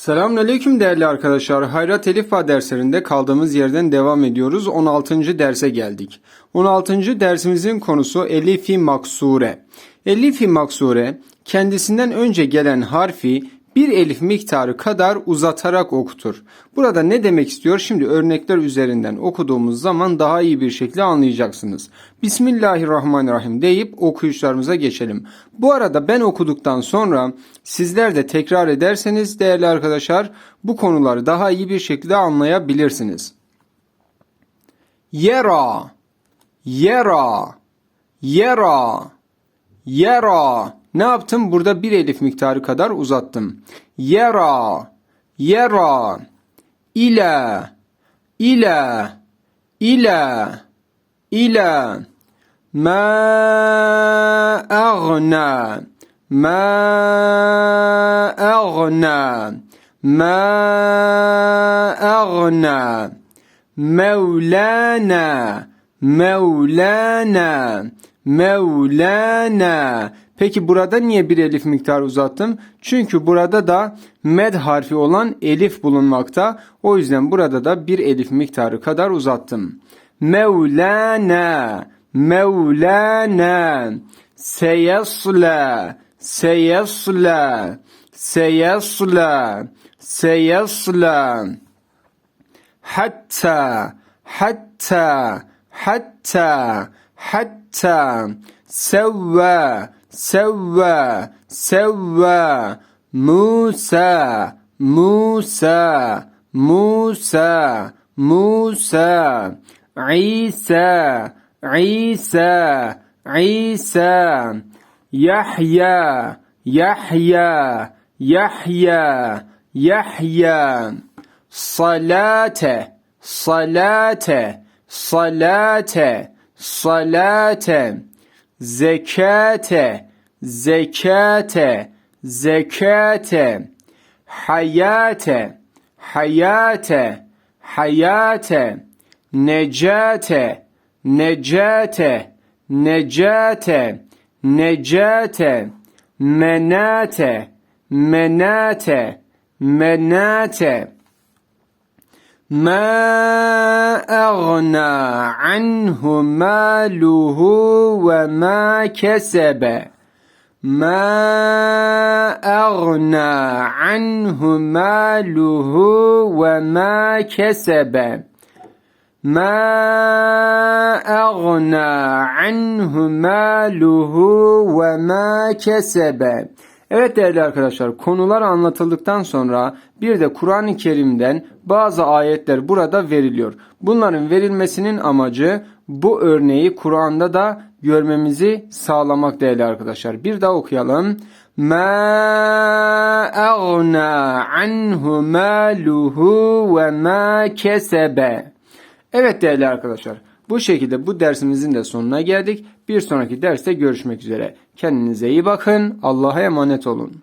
Selamünaleyküm değerli arkadaşlar. Hayrat Elifba derslerinde kaldığımız yerden devam ediyoruz. 16. derse geldik. 16. dersimizin konusu Elifi Maksure. Elifi Maksure kendisinden önce gelen harfi bir elif miktarı kadar uzatarak okutur. Burada ne demek istiyor? Şimdi örnekler üzerinden okuduğumuz zaman daha iyi bir şekilde anlayacaksınız. Bismillahirrahmanirrahim deyip okuyuşlarımıza geçelim. Bu arada ben okuduktan sonra sizler de tekrar ederseniz değerli arkadaşlar bu konuları daha iyi bir şekilde anlayabilirsiniz. Yera, yera, yera, yera. Ne yaptım? Burada bir elif miktarı kadar uzattım. Yera, yera, ile, ile, ile, ile. Ma agna, ma agna, ma agna. Mevlana, Mevlana, Mevlana. Peki burada niye bir elif miktarı uzattım? Çünkü burada da med harfi olan elif bulunmakta. O yüzden burada da bir elif miktarı kadar uzattım. Mevlana, Mevlana, seyesla, seyesla, seyesla, seyesla, hatta, hatta, hatta, hatta, sevve, sevve sevve Musa Musa Musa Musa İsa İsa İsa Yahya Yahya Yahya Yahya. Salate Salate Salate Salate zekate, zekate, zekate, hayate, hayate, hayate, necate, necate, necate, necate, menate, menate, menate, menate ما أغنى عنه ماله وما كسب؟ ما أغنى عنه ماله وما كسب؟ ما أغنى عنه ماله وما كسب؟ Evet değerli arkadaşlar konular anlatıldıktan sonra bir de Kur'an-ı Kerim'den bazı ayetler burada veriliyor. Bunların verilmesinin amacı bu örneği Kur'an'da da görmemizi sağlamak değerli arkadaşlar. Bir daha okuyalım. Ma agna anhu maluhu ve ma kesebe. Evet değerli arkadaşlar. Bu şekilde bu dersimizin de sonuna geldik. Bir sonraki derste görüşmek üzere. Kendinize iyi bakın. Allah'a emanet olun.